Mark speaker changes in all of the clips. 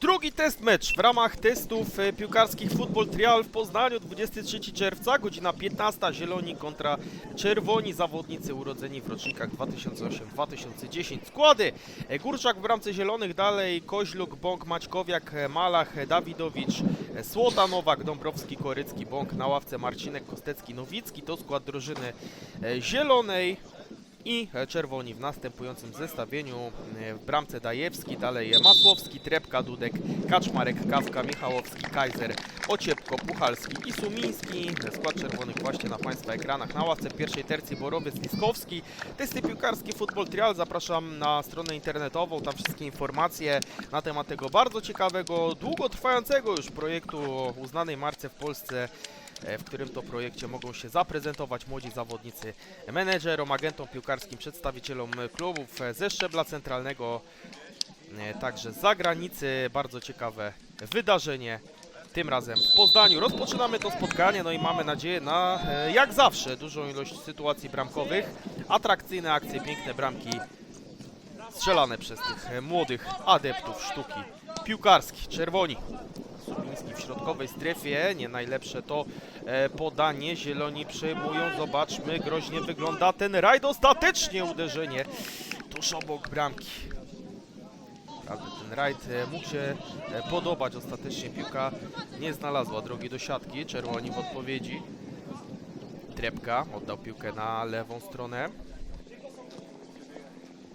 Speaker 1: Drugi test mecz w ramach testów e, piłkarskich Football Trial w Poznaniu 23 czerwca, godzina 15, Zieloni kontra Czerwoni, zawodnicy urodzeni w rocznikach 2008-2010. Składy. E, Górczak w bramce Zielonych, dalej Koźluk, Bąk, Maćkowiak, e, Malach, Dawidowicz, Słota, Nowak, Dąbrowski, Korycki, Bąk, na ławce Marcinek, Kostecki, Nowicki, to skład drużyny Zielonej i czerwoni w następującym zestawieniu e, w bramce Dajewski, dalej Masłowski, Trepka, Dudek, Kaczmarek, Kawka, Michałowski, Kaiser, Ociepko, Puchalski i Sumiński. Skład czerwonych właśnie na Państwa ekranach. Na ławce pierwszej tercji Borowiec, Liskowski. Testy piłkarskie Football Trial. Zapraszam na stronę internetową, tam wszystkie informacje na temat tego bardzo ciekawego, długotrwającego już projektu o uznanej marce w Polsce w którym to projekcie mogą się zaprezentować młodzi zawodnicy menedżerom, agentom piłkarskim, przedstawicielom klubów e, ze szczebla centralnego, e, także zagranicy. Bardzo ciekawe wydarzenie. Tym razem w Poznaniu. Rozpoczynamy to spotkanie, no i mamy nadzieję na, e, jak zawsze, dużą ilość sytuacji bramkowych, atrakcyjne akcje, piękne bramki strzelane przez tych e, młodych adeptów sztuki piłkarskiej. Czerwoni Subiński w środkowej strefie. Nie najlepsze to e, podanie. Zieloni przejmują. Zobaczmy, groźnie wygląda ten rajd. Ostatecznie uderzenie tuż obok bramki. Ten rajd e, mógł się e, podobać. Ostatecznie piłka nie znalazła drogi do siatki. Czerwoni w odpowiedzi. Trepka oddał piłkę na lewą stronę.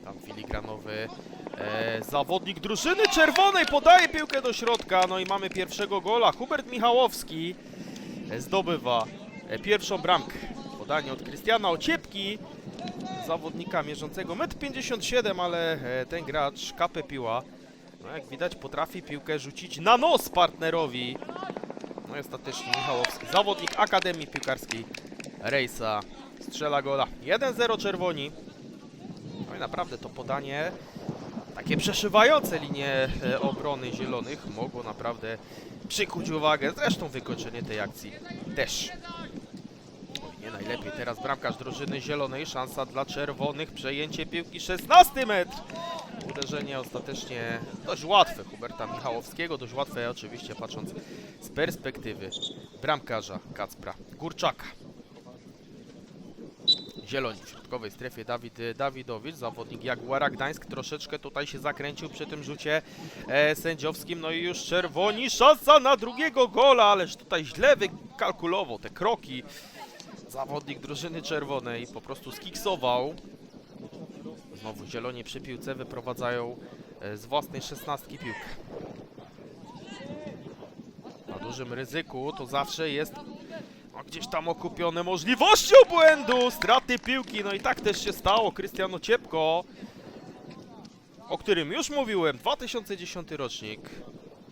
Speaker 1: Tam filigranowy e, zawodnik drużyny czerwonej podaje piłkę do środka. No i mamy pierwszego gola. Hubert Michałowski e, zdobywa e, pierwszą bramkę. Podanie od Krystiana Ociepki, zawodnika mierzącego 1,57 m, ale e, ten gracz kapę piła. No jak widać potrafi piłkę rzucić na nos partnerowi. No i ostatecznie Michałowski, zawodnik Akademii Piłkarskiej Rejsa, strzela gola. 1-0 czerwoni. No i naprawdę to podanie, takie przeszywające linie e, obrony zielonych mogło naprawdę przykuć uwagę. Zresztą wykończenie tej akcji też. Nie najlepiej. Teraz bramkarz drużyny zielonej. Szansa dla czerwonych. Przejęcie piłki. 16 metr. Uderzenie ostatecznie dość łatwe Huberta Michałowskiego. Dość łatwe oczywiście patrząc z perspektywy bramkarza Kacpra Górczaka. Zieloni w środkowej strefie Dawid e, Dawidowicz, zawodnik Jaguara Gdańsk, troszeczkę tutaj się zakręcił przy tym rzucie e, sędziowskim, no i już czerwoni, szansa na drugiego gola, ależ tutaj źle wykalkulował te kroki. Zawodnik drużyny czerwonej po prostu skiksował. Znowu zieloni przy piłce wyprowadzają e, z własnej szesnastki piłkę. Na dużym ryzyku to zawsze jest gdzieś tam okupione możliwością błędu, straty piłki, no i tak też się stało. Krystian Ociepko, o którym już mówiłem, 2010 rocznik,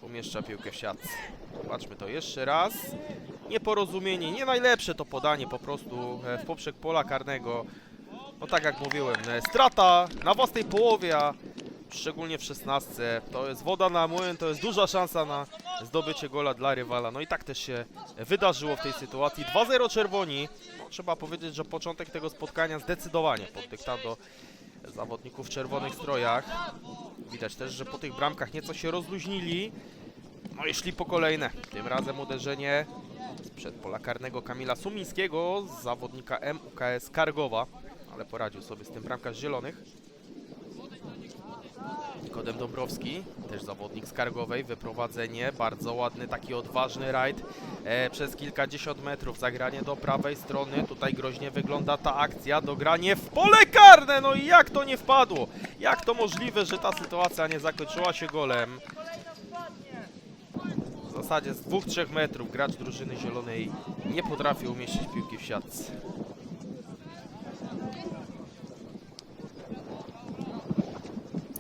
Speaker 1: umieszcza piłkę w siatce. Zobaczmy to jeszcze raz. Nieporozumienie, nie najlepsze to podanie po prostu e, w poprzek pola karnego. No tak jak mówiłem, e, strata na własnej połowie, a szczególnie w 16. To jest woda na młyn, to jest duża szansa na zdobycie gola dla rywala. No i tak też się wydarzyło w tej sytuacji. 2-0 czerwoni. No, trzeba powiedzieć, że początek tego spotkania zdecydowanie pod dyktando zawodników w czerwonych strojach. Widać też, że po tych bramkach nieco się rozluźnili. No i szli po kolejne. Tym razem uderzenie sprzed pola karnego Kamila Sumińskiego, z zawodnika MUKS Kargowa. Ale poradził sobie z tym bramkarz zielonych. Nikodem Dąbrowski, też zawodnik z Kargowej, wyprowadzenie, bardzo ładny, taki odważny rajd e, przez kilkadziesiąt metrów, zagranie do prawej strony, tutaj groźnie wygląda ta akcja, dogranie w pole karne, no i jak to nie wpadło? Jak to możliwe, że ta sytuacja nie zakończyła się golem? W zasadzie z 2-3 metrów gracz drużyny zielonej nie potrafi umieścić piłki w siatce.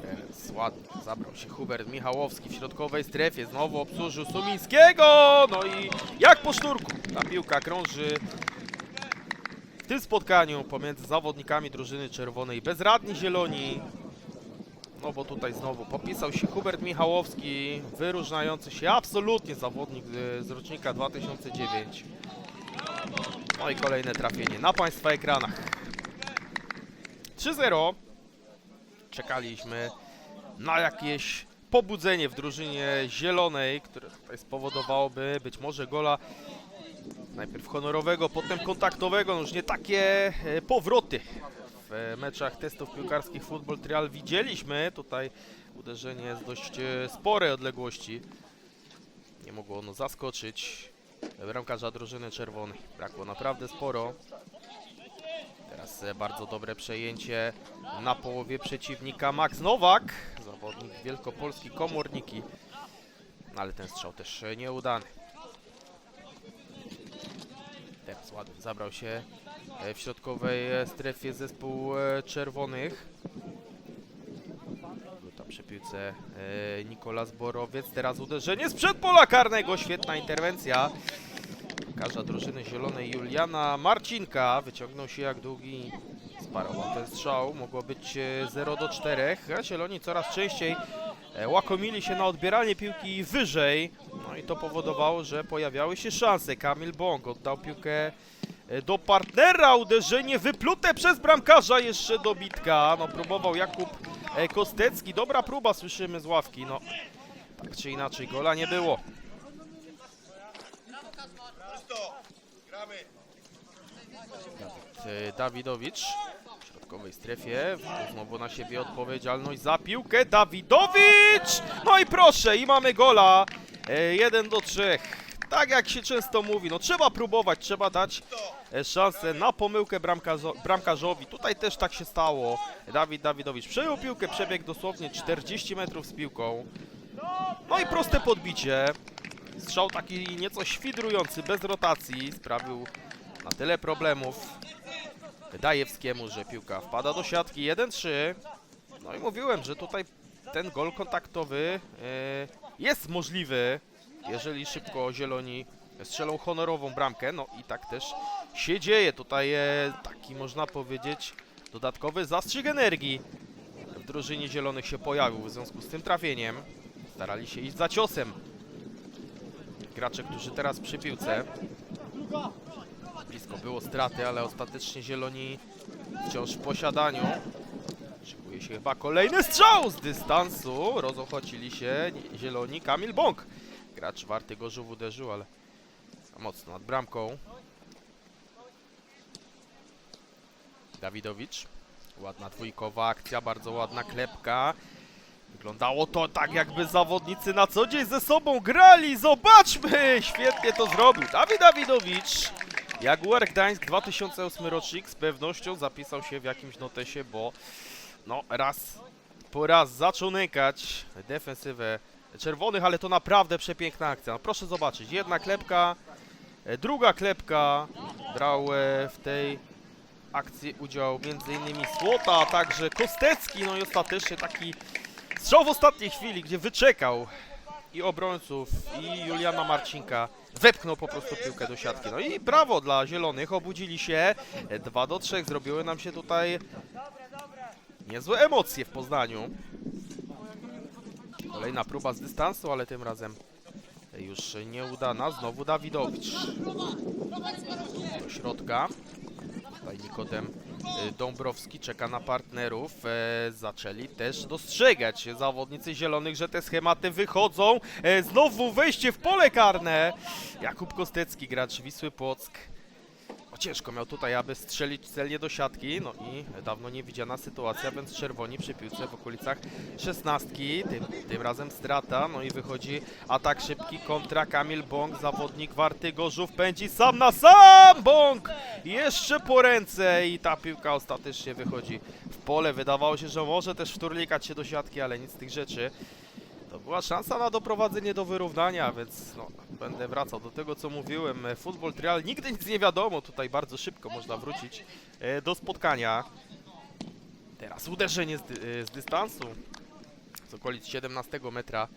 Speaker 1: Teraz ładnie zabrał się Hubert Michałowski w środkowej strefie. Znowu obsłużył Sumińskiego. No i jak po sznurku. Ta piłka krąży w tym spotkaniu pomiędzy zawodnikami drużyny czerwonej. Bezradni zieloni. No bo tutaj znowu popisał się Hubert Michałowski, wyróżniający się absolutnie zawodnik z, z rocznika 2009. No i kolejne trafienie na Państwa ekranach. 3-0 czekaliśmy na jakieś pobudzenie w drużynie zielonej, które tutaj spowodowałoby być może gola najpierw honorowego, potem kontaktowego, no już nie takie e, powroty w meczach testów piłkarskich Football Trial widzieliśmy. Tutaj uderzenie z dość e, sporej odległości. Nie mogło ono zaskoczyć bramkarza drużyny czerwonej. Brakło naprawdę sporo. Teraz e, bardzo dobre przejęcie na połowie przeciwnika Max Nowak, zawodnik wielkopolski komorniki. No, Ale ten strzał też e, nieudany. Teraz ładnie zabrał się e, w środkowej strefie zespół czerwonych. Był tam przy piłce Nikolas Borowiec. Teraz uderzenie sprzed pola karnego. Świetna interwencja. Każda drużyny zielonej Juliana Marcinka wyciągnął się jak długi sparował ten strzał. Mogło być e, 0 do 4. A zieloni coraz częściej e, łakomili się na odbieranie piłki wyżej. No i to powodowało, że pojawiały się szanse. Kamil Bąk oddał piłkę e, do partnera. Uderzenie wyplute przez bramkarza. Jeszcze dobitka. No próbował Jakub e, Kostecki. Dobra próba, słyszymy z ławki. No tak czy inaczej, gola nie było. Dawid e, Dawidowicz w środkowej strefie. Znowu na siebie odpowiedzialność za piłkę. Dawidowicz! No i proszę, i mamy gola. 1 do 3. Tak jak się często mówi, no trzeba próbować, trzeba dać e, szansę na pomyłkę bramkarzo bramkarzowi. Tutaj też tak się stało. Dawid Dawidowicz przejął piłkę, przebiegł dosłownie 40 metrów z piłką. No i proste podbicie. Strzał taki nieco świdrujący, bez rotacji. Sprawił na tyle problemów Dajewskiemu, że piłka wpada do siatki 1-3. No i mówiłem, że tutaj ten gol kontaktowy e, jest możliwy, jeżeli szybko zieloni strzelą honorową bramkę. No i tak też się dzieje. Tutaj e, taki można powiedzieć dodatkowy zastrzyk energii w drużynie zielonych się pojawił w związku z tym trafieniem. Starali się iść za ciosem. Gracze, którzy teraz przy piłce. Blisko było straty, ale ostatecznie zieloni wciąż w posiadaniu. Szykuje się chyba kolejny strzał z dystansu. Rozochocili się zieloni. Kamil Bąk. Gracz warty Gorzów uderzył, ale mocno nad bramką. Dawidowicz. Ładna dwójkowa akcja, bardzo ładna klepka. Wyglądało to tak, jakby zawodnicy na co dzień ze sobą grali. Zobaczmy! Świetnie to zrobił. Dawid Dawidowicz. Jaguar Gdańsk 2008 rocznik z pewnością zapisał się w jakimś notesie, bo no raz po raz zaczął nękać defensywę czerwonych, ale to naprawdę przepiękna akcja. No, proszę zobaczyć, jedna klepka, e, druga klepka. Brał e, w tej akcji udział m.in. Słota, a także Kostecki, no i ostatecznie taki strzał w ostatniej chwili, gdzie wyczekał i obrońców, i Juliana Marcinka. Wepchnął po prostu piłkę do siatki. No i brawo dla zielonych, obudzili się. 2 do 3 zrobiły nam się tutaj niezłe emocje w Poznaniu. Kolejna próba z dystansu, ale tym razem już nieudana. Znowu Dawidowicz. Do środka. Tutaj Nikodem Dąbrowski czeka na partnerów. E, zaczęli też dostrzegać zawodnicy zielonych, że te schematy wychodzą. E, znowu wejście w pole karne. Jakub Kostecki, gracz Wisły Płock. O, ciężko miał tutaj, aby strzelić celnie do siatki. No i dawno niewidziana sytuacja, więc czerwoni przy piłce w okolicach szesnastki. Tym, tym razem strata. No i wychodzi atak szybki kontra Kamil Bąk, zawodnik warty Gorzów pędzi sam na sam. Bąk jeszcze po ręce i ta piłka ostatecznie wychodzi w pole. Wydawało się, że może też wturlikać się do siatki, ale nic z tych rzeczy. To była szansa na doprowadzenie do wyrównania, więc no, będę wracał do tego, co mówiłem. Futbol Trial nigdy nic nie wiadomo, tutaj bardzo szybko można wrócić e, do spotkania. Teraz uderzenie z, dy, e, z dystansu z okolic 17 metra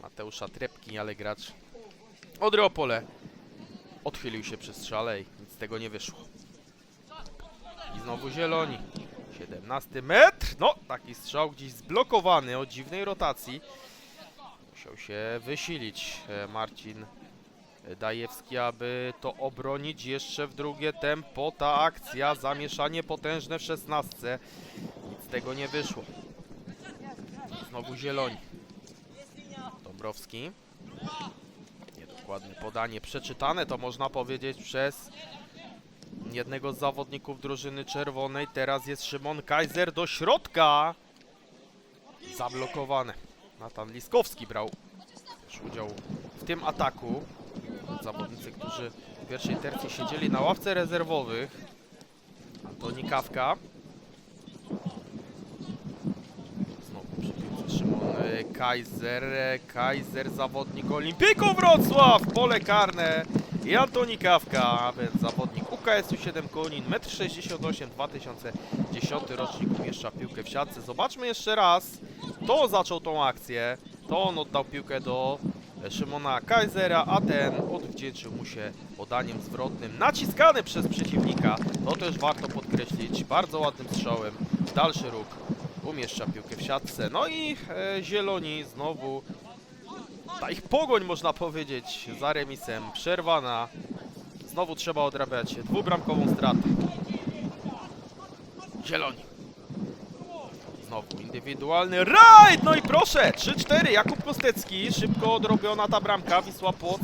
Speaker 1: Mateusza Trepki, ale gracz Odry Opole odchylił się przy strzale i nic z tego nie wyszło. I znowu zieloni. 17 metr. No, taki strzał gdzieś zblokowany o dziwnej rotacji. Musiał się wysilić e, Marcin Dajewski, aby to obronić jeszcze w drugie tempo. Ta akcja, zamieszanie potężne w 16. Nic z tego nie wyszło. Znowu zieloni. Dąbrowski. Niedokładne podanie przeczytane, to można powiedzieć przez jednego z zawodników drużyny czerwonej. Teraz jest Szymon Kaiser do środka. Zablokowane. Natan Liskowski brał też udział w tym ataku. Zawodnicy, którzy w pierwszej tercji siedzieli na ławce rezerwowych. Antoni Kawka. Znowu przy Szymon Kaiser. Kaiser, zawodnik Olimpiku Wrocław. Pole karne. I Antoni Kawka, więc zawodnik UKS-u 7 Konin, 1,68 m, 2010 rocznik umieszcza piłkę w siatce. Zobaczmy jeszcze raz, to zaczął tą akcję, to on oddał piłkę do Szymona Kaisera, a ten odwdzięczył mu się podaniem zwrotnym, naciskany przez przeciwnika, to też warto podkreślić, bardzo ładnym strzałem, dalszy róg umieszcza piłkę w siatce. No i e, zieloni znowu ta ich pogoń, można powiedzieć, za remisem przerwana. Znowu trzeba odrabiać dwubramkową stratę. Zieloni. Znowu indywidualny rajd! No i proszę, 3-4, Jakub Kostecki. Szybko odrobiona ta bramka, Wisła Płock.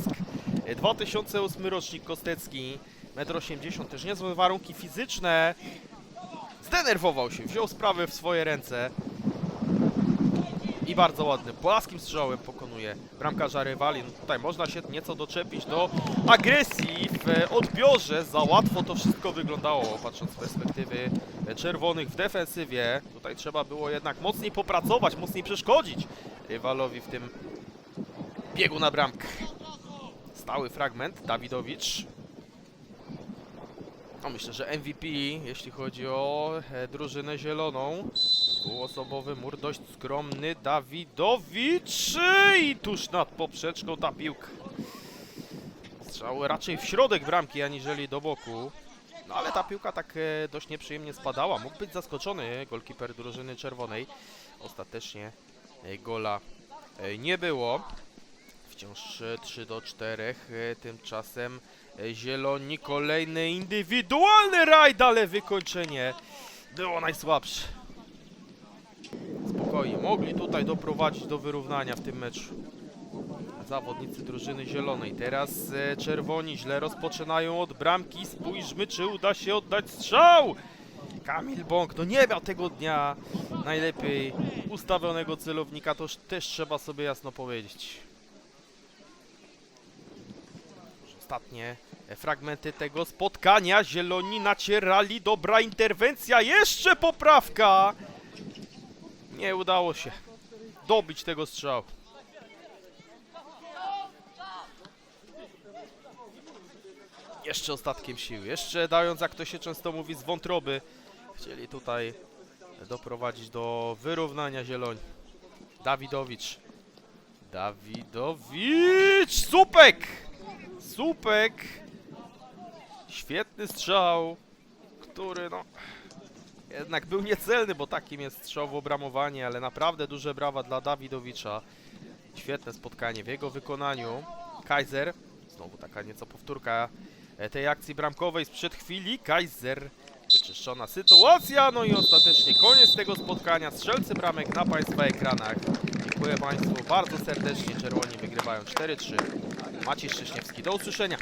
Speaker 1: E, 2008 rocznik Kostecki. 1,80 m, też niezłe warunki fizyczne. Zdenerwował się, wziął sprawę w swoje ręce. I bardzo ładnym, płaskim strzałem pokonuje bramkarza rywali. No tutaj można się nieco doczepić do agresji w e, odbiorze. Za łatwo to wszystko wyglądało, patrząc z perspektywy e, czerwonych w defensywie. Tutaj trzeba było jednak mocniej popracować, mocniej przeszkodzić rywalowi w tym biegu na bramkę. Stały fragment, Dawidowicz. No myślę, że MVP, jeśli chodzi o e, drużynę zieloną. Dwuosobowy mur dość skromny. Dawidowicz i tuż nad poprzeczką ta piłka. Strzał raczej w środek bramki, aniżeli do boku. No ale ta piłka tak e, dość nieprzyjemnie spadała. Mógł być zaskoczony golkiper drużyny czerwonej. Ostatecznie e, gola e, nie było. Wciąż e, 3 do 4. E, Tymczasem zieloni kolejny indywidualny rajd, ale wykończenie było najsłabsze. Spokojnie, mogli tutaj doprowadzić do wyrównania w tym meczu. Zawodnicy drużyny zielonej. Teraz e, czerwoni źle rozpoczynają od bramki. Spójrzmy, czy uda się oddać strzał. Kamil Bąk, no nie miał tego dnia najlepiej ustawionego celownika, to też trzeba sobie jasno powiedzieć. Ostatnie e, fragmenty tego spotkania. Zieloni nacierali, dobra interwencja, jeszcze poprawka. Nie udało się dobić tego strzału. Jeszcze ostatkiem sił, jeszcze dając, jak to się często mówi, z wątroby. Chcieli tutaj doprowadzić do wyrównania zieloni. Dawidowicz. Dawidowicz! Supek! Supek! Świetny strzał, który no jednak był niecelny, bo takim jest strzał w obramowanie, ale naprawdę duże brawa dla Dawidowicza. Świetne spotkanie w jego wykonaniu. Kaiser, znowu taka nieco powtórka tej akcji bramkowej sprzed chwili. Kaiser, wyczyszczona sytuacja, no i ostatecznie koniec tego spotkania. Strzelcy bramek na Państwa ekranach. Dziękuję Państwu bardzo serdecznie. Czerwoni wygrywają 4-3. Maciej Szcześniewski, do usłyszenia.